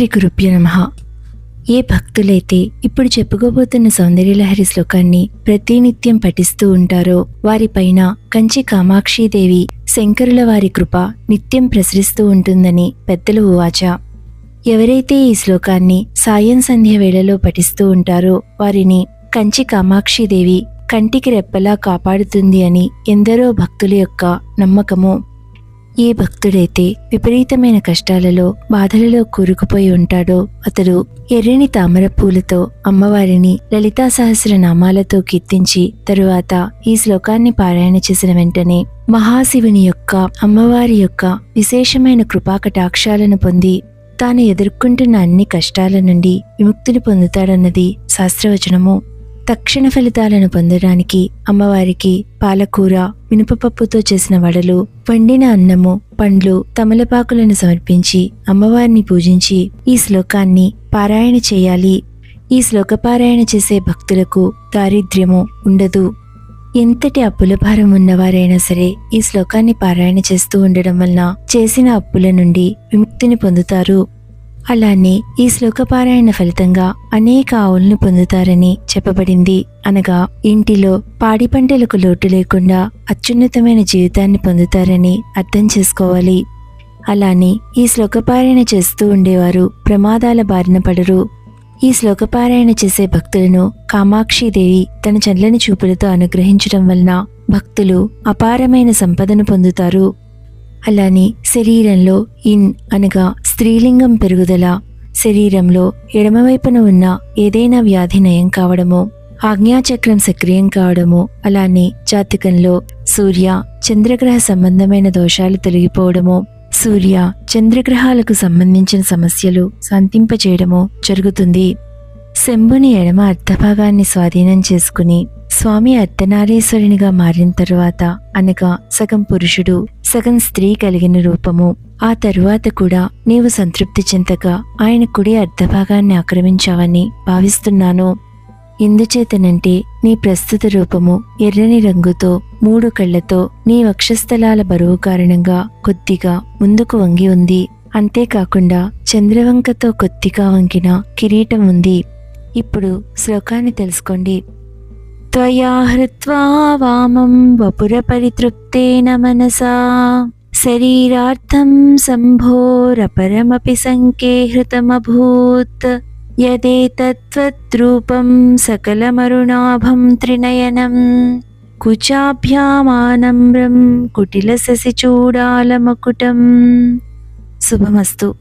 శ్రీ గురుభ్య నమ ఏ భక్తులైతే ఇప్పుడు చెప్పుకోబోతున్న సౌందర్యలహరి శ్లోకాన్ని ప్రతినిత్యం పఠిస్తూ ఉంటారో వారిపైన కంచి కామాక్షీదేవి శంకరుల వారి కృప నిత్యం ప్రసరిస్తూ ఉంటుందని పెద్దలు ఉవాచ. ఎవరైతే ఈ శ్లోకాన్ని సాయం సంధ్య వేళలో పఠిస్తూ ఉంటారో వారిని కంచి కామాక్షీదేవి కంటికి రెప్పలా కాపాడుతుంది అని ఎందరో భక్తుల యొక్క నమ్మకము ఏ భక్తుడైతే విపరీతమైన కష్టాలలో బాధలలో కూరుకుపోయి ఉంటాడో అతడు ఎర్రని తామర పూలతో అమ్మవారిని లలితా సహస్ర నామాలతో కీర్తించి తరువాత ఈ శ్లోకాన్ని పారాయణ చేసిన వెంటనే మహాశివుని యొక్క అమ్మవారి యొక్క విశేషమైన కృపా కటాక్షాలను పొంది తాను ఎదుర్కొంటున్న అన్ని కష్టాల నుండి విముక్తిని పొందుతాడన్నది శాస్త్రవచనము. తక్షణ ఫలితాలను పొందడానికి అమ్మవారికి పాలకూర మినపపప్పుతో చేసిన వడలు వండిన అన్నము పండ్లు తమలపాకులను సమర్పించి అమ్మవారిని పూజించి ఈ శ్లోకాన్ని పారాయణ చేయాలి. ఈ శ్లోక పారాయణ చేసే భక్తులకు దారిద్ర్యము ఉండదు. ఎంతటి అప్పుల భారం ఉన్నవారైనా సరే ఈ శ్లోకాన్ని పారాయణ చేస్తూ ఉండడం వలన చేసిన అప్పుల నుండి విముక్తిని పొందుతారు. అలానే ఈ శ్లోకపారాయణ ఫలితంగా అనేక ఆవులను పొందుతారని చెప్పబడింది. అనగా ఇంటిలో పాడి పంటలకు లోటు లేకుండా అత్యున్నతమైన జీవితాన్ని పొందుతారని అర్థం చేసుకోవాలి. అలానే ఈ శ్లోకపారాయణ చేస్తూ ఉండేవారు ప్రమాదాల బారిన పడరు. ఈ శ్లోకపారాయణ చేసే భక్తులను కామాక్షిదేవి తన చల్లని చూపులతో అనుగ్రహించడం వలన భక్తులు అపారమైన సంపదను పొందుతారు. అలానే శరీరంలో ఇన్ అనగా స్త్రీలింగం పెరుగుదల శరీరంలో ఎడమవైపున ఉన్న ఏదైనా వ్యాధి నయం కావడము ఆజ్ఞాచక్రం సక్రియం కావడము అలానే జాతకంలో సూర్య చంద్రగ్రహ సంబంధమైన దోషాలు తొలగిపోవడము సూర్య చంద్రగ్రహాలకు సంబంధించిన సమస్యలు శాంతింపచేయడము జరుగుతుంది. శంభుని ఎడమ అర్ధభాగాన్ని స్వాధీనం చేసుకుని స్వామి అర్ధనారీశ్వరునిగా మారిన తరువాత అనగా సగం పురుషుడు సగం స్త్రీ కలిగిన రూపము. ఆ తరువాత కూడా నీవు సంతృప్తి చెందగా ఆయన కుడి అర్ధభాగాన్ని ఆక్రమించావని భావిస్తున్నాను. ఎందుచేతనంటే నీ ప్రస్తుత రూపము ఎర్రని రంగుతో మూడు కళ్ళతో నీ వక్షస్థలాల బరువు కారణంగా కొద్దిగా ముందుకు వంగి ఉంది. అంతేకాకుండా చంద్రవంకతో కొద్దిగా వంగిన కిరీటం ఉంది. ఇప్పుడు శ్లోకాన్ని తెలుసుకోండి. త్వయా హృత్వా వామం వపురపరితృప్తేన మనసా శరీరార్థం సంభోరపరమపి సంకేహృతమభూత్ యదేతత్వద్రూపం సకలమరుణాభం త్రినయనం కుచాభ్యామానమ్రం కుటిలశశిచూడాలమకుటం శుభమస్తు